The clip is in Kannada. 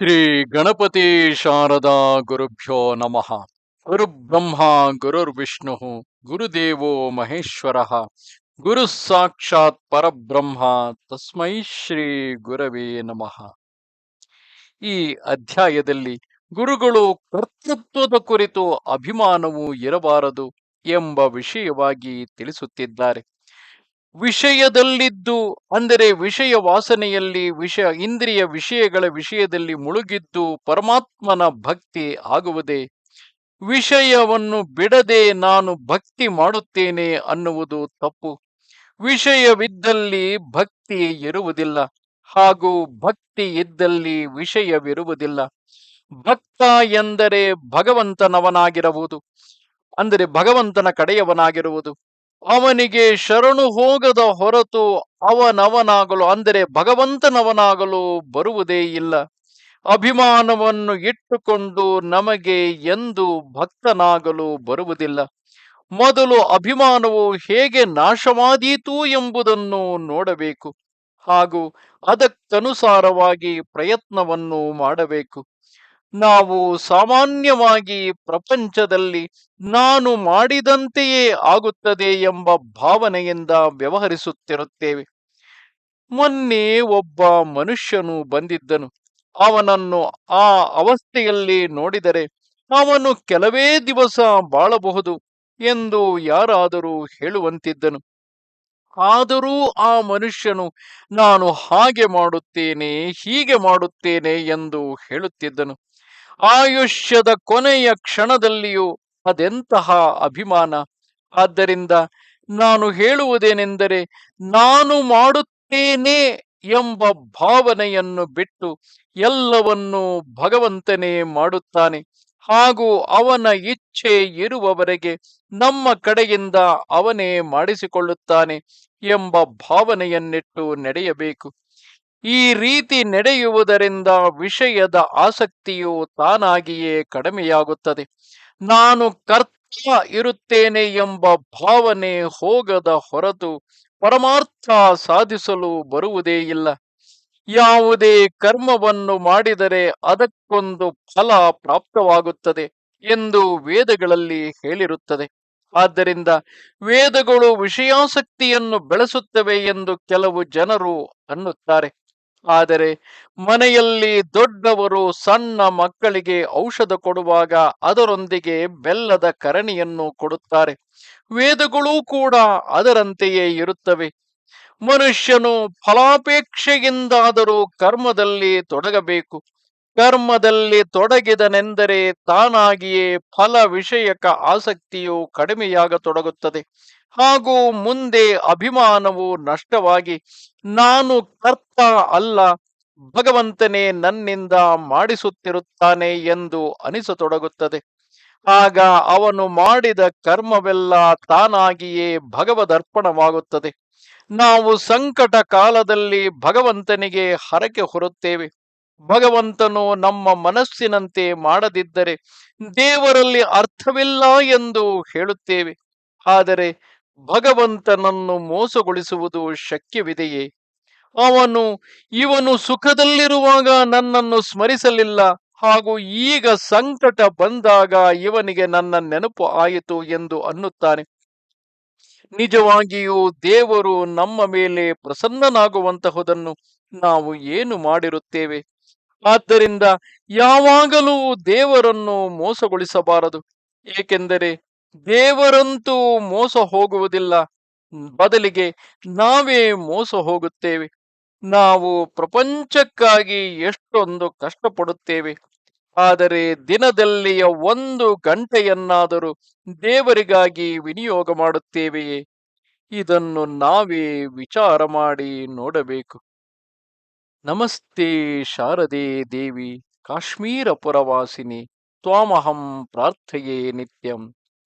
ಶ್ರೀ ಗಣಪತಿ ಶಾರದಾ ಗುರುಭ್ಯೋ ನಮಃ. ಗುರುಬ್ರಹ್ಮ, ಗುರುರ್ವಿಷ್ಣು, ಗುರುದೇವೋ ಮಹೇಶ್ವರ. ಗುರು ಸಾಕ್ಷಾತ್ ಪರಬ್ರಹ್ಮ, ತಸ್ಮೈ ಶ್ರೀ ಗುರವೇ ನಮಃ. ಈ ಅಧ್ಯಾಯದಲ್ಲಿ ಗುರುಗಳು ಕರ್ತೃತ್ವದ ಕುರಿತು ಅಭಿಮಾನವು ಇರಬಾರದು ಎಂಬ ವಿಷಯವಾಗಿ ತಿಳಿಸುತ್ತಿದ್ದಾರೆ. ವಿಷಯದಲ್ಲಿದ್ದು, ಅಂದರೆ ವಿಷಯ ವಾಸನೆಯಲ್ಲಿ, ವಿಷಯ ಇಂದ್ರಿಯ ವಿಷಯಗಳ ವಿಷಯದಲ್ಲಿ ಮುಳುಗಿದ್ದು ಪರಮಾತ್ಮನ ಭಕ್ತಿ ಆಗುವುದೇ? ವಿಷಯವನ್ನು ಬಿಡದೆ ನಾನು ಭಕ್ತಿ ಮಾಡುತ್ತೇನೆ ಅನ್ನುವುದು ತಪ್ಪು. ವಿಷಯವಿದ್ದಲ್ಲಿ ಭಕ್ತಿ ಇರುವುದಿಲ್ಲ. ಹಾಗೂ ಭಕ್ತಿ ಇದ್ದಲ್ಲಿ ವಿಷಯವಿರುವುದಿಲ್ಲ. ಭಕ್ತ ಎಂದರೆ ಭಗವಂತನವನಾಗಿರಬಹುದು. ಅಂದರೆ ಭಗವಂತನ ಕಡೆಯವನಾಗಿರುವುದು. ಅವನಿಗೆ ಶರಣು ಹೋಗದ ಹೊರತು ಅವನವನಾಗಲು, ಅಂದರೆ ಭಗವಂತನವನಾಗಲು ಬರುವುದೇ ಇಲ್ಲ. ಅಭಿಮಾನವನ್ನು ಇಟ್ಟುಕೊಂಡು ನಮಗೆ ಎಂದು ಭಕ್ತನಾಗಲು ಬರುವುದಿಲ್ಲ. ಮೊದಲು ಅಭಿಮಾನವು ಹೇಗೆ ನಾಶವಾದೀತು ಎಂಬುದನ್ನು ನೋಡಬೇಕು ಹಾಗೂ ಅದಕ್ಕನುಸಾರವಾಗಿ ಪ್ರಯತ್ನವನ್ನು ಮಾಡಬೇಕು. ನಾವು ಸಾಮಾನ್ಯವಾಗಿ ಪ್ರಪಂಚದಲ್ಲಿ ನಾನು ಮಾಡಿದಂತೆಯೇ ಆಗುತ್ತದೆ ಎಂಬ ಭಾವನೆಯಿಂದ ವ್ಯವಹರಿಸುತ್ತಿರುತ್ತೇವೆ. ಮೊನ್ನೆ ಒಬ್ಬ ಮನುಷ್ಯನು ಬಂದಿದ್ದನು. ಅವನನ್ನು ಆ ಅವಸ್ಥೆಯಲ್ಲಿ ನೋಡಿದರೆ ಅವನು ಕೆಲವೇ ದಿವಸ ಬಾಳಬಹುದು ಎಂದು ಯಾರಾದರೂ ಹೇಳುವಂತಿದ್ದನು. ಆದರೂ ಆ ಮನುಷ್ಯನು, ನಾನು ಹಾಗೆ ಮಾಡುತ್ತೇನೆ, ಹೀಗೆ ಮಾಡುತ್ತೇನೆ ಎಂದು ಹೇಳುತ್ತಿದ್ದನು. ಆಯುಷ್ಯದ ಕೊನೆಯ ಕ್ಷಣದಲ್ಲಿಯೂ ಅದೆಂತಹ ಅಭಿಮಾನ? ಆದ್ದರಿಂದ ನಾನು ಹೇಳುವುದೇನೆಂದರೆ, ನಾನು ಮಾಡುತ್ತೇನೆ ಎಂಬ ಭಾವನೆಯನ್ನು ಬಿಟ್ಟು ಎಲ್ಲವನ್ನೂ ಭಗವಂತನೇ ಮಾಡುತ್ತಾನೆ. ಹಾಗೂ ಅವನ ಇಚ್ಛೆ ಇರುವವರೆಗೆ ನಮ್ಮ ಕಡೆಯಿಂದ ಅವನೇ ಮಾಡಿಸಿಕೊಳ್ಳುತ್ತಾನೆ ಎಂಬ ಭಾವನೆಯನ್ನಿಟ್ಟು ನಡೆಯಬೇಕು. ಈ ರೀತಿ ನಡೆಯುವುದರಿಂದ ವಿಷಯದ ಆಸಕ್ತಿಯು ತಾನಾಗಿಯೇ ಕಡಿಮೆಯಾಗುತ್ತದೆ. ನಾನು ಕರ್ತ ಇರುತ್ತೇನೆ ಎಂಬ ಭಾವನೆ ಹೋಗದ ಹೊರತು ಪರಮಾರ್ಥ ಸಾಧಿಸಲು ಬರುವುದೇ ಇಲ್ಲ. ಯಾವುದೇ ಕರ್ಮವನ್ನು ಮಾಡಿದರೆ ಅದಕ್ಕೊಂದು ಫಲ ಪ್ರಾಪ್ತವಾಗುತ್ತದೆ ಎಂದು ವೇದಗಳಲ್ಲಿ ಹೇಳಿರುತ್ತದೆ. ಆದ್ದರಿಂದ ವೇದಗಳು ವಿಷಯಾಸಕ್ತಿಯನ್ನು ಬೆಳೆಸುತ್ತವೆ ಎಂದು ಕೆಲವು ಜನರು ಅನ್ನುತ್ತಾರೆ. ಆದರೆ ಮನೆಯಲ್ಲಿ ದೊಡ್ಡವರು ಸಣ್ಣ ಮಕ್ಕಳಿಗೆ ಔಷಧ ಕೊಡುವಾಗ ಅದರೊಂದಿಗೆ ಬೆಲ್ಲದ ಕರಣಿಯನ್ನು ಕೊಡುತ್ತಾರೆ. ವೇದಗಳೂ ಕೂಡ ಅದರಂತೆಯೇ ಇರುತ್ತವೆ. ಮನುಷ್ಯನು ಫಲಾಪೇಕ್ಷೆಯಿಂದಾದರೂ ಕರ್ಮದಲ್ಲಿ ತೊಡಗಬೇಕು. ಕರ್ಮದಲ್ಲಿ ತೊಡಗಿದನೆಂದರೆ ತಾನಾಗಿಯೇ ಫಲ ವಿಷಯಕ ಆಸಕ್ತಿಯು ಕಡಿಮೆಯಾಗತೊಡಗುತ್ತದೆ. ಹಾಗೂ ಮುಂದೆ ಅಭಿಮಾನವು ನಷ್ಟವಾಗಿ, ನಾನು ಕರ್ತ ಅಲ್ಲ, ಭಗವಂತನೇ ನನ್ನಿಂದ ಮಾಡಿಸುತ್ತಿರುತ್ತಾನೆ ಎಂದು ಅನಿಸತೊಡಗುತ್ತದೆ. ಆಗ ಅವನು ಮಾಡಿದ ಕರ್ಮವೆಲ್ಲ ತಾನಾಗಿಯೇ ಭಗವದರ್ಪಣವಾಗುತ್ತದೆ. ನಾವು ಸಂಕಟ ಕಾಲದಲ್ಲಿ ಭಗವಂತನಿಗೆ ಹರಕೆ ಹೊರುತ್ತೇವೆ. ಭಗವಂತನು ನಮ್ಮ ಮನಸ್ಸಿನಂತೆ ಮಾಡದಿದ್ದರೆ ದೇವರಲ್ಲಿ ಅರ್ಥವಿಲ್ಲ ಎಂದು ಹೇಳುತ್ತೇವೆ. ಆದರೆ ಭಗವಂತನನ್ನು ಮೋಸಗೊಳಿಸುವುದು ಶಕ್ಯವಿದೆಯೇ? ಅವನು, ಇವನು ಸುಖದಲ್ಲಿರುವಾಗ ನನ್ನನ್ನು ಸ್ಮರಿಸಲಿಲ್ಲ, ಹಾಗೂ ಈಗ ಸಂಕಟ ಬಂದಾಗ ಇವನಿಗೆ ನನ್ನ ನೆನಪು ಆಯಿತು ಎಂದು ಅನ್ನುತ್ತಾನೆ. ನಿಜವಾಗಿಯೂ ದೇವರು ನಮ್ಮ ಮೇಲೆ ಪ್ರಸನ್ನನಾಗುವಂತಹುದನ್ನು ನಾವು ಏನು ಮಾಡಿರುತ್ತೇವೆ? ಆದ್ದರಿಂದ ಯಾವಾಗಲೂ ದೇವರನ್ನು ಮೋಸಗೊಳಿಸಬಾರದು, ಏಕೆಂದರೆ ದೇವರಂತೂ ಮೋಸ ಹೋಗುವುದಿಲ್ಲ. ಬದಲಿಗೆ ನಾವೇ ಮೋಸ ಹೋಗುತ್ತೇವೆ. ನಾವು ಪ್ರಪಂಚಕ್ಕಾಗಿ ಎಷ್ಟೊಂದು ಕಷ್ಟಪಡುತ್ತೇವೆ. ಆದರೆ ದಿನದಲ್ಲಿಯ ಒಂದು ಗಂಟೆಯನ್ನಾದರೂ ದೇವರಿಗಾಗಿ ವಿನಿಯೋಗ ಮಾಡುತ್ತೇವೆಯೇ? ಇದನ್ನು ನಾವೇ ವಿಚಾರ ಮಾಡಿ ನೋಡಬೇಕು. ನಮಸ್ತೆ ಶಾರದೆ ದೇವಿ, ಕಾಶ್ಮೀರ ಪುರವಾಸಿನಿ, ತ್ವಾಮಹಂ ಪ್ರಾರ್ಥೆಯೇ ನಿತ್ಯಂ.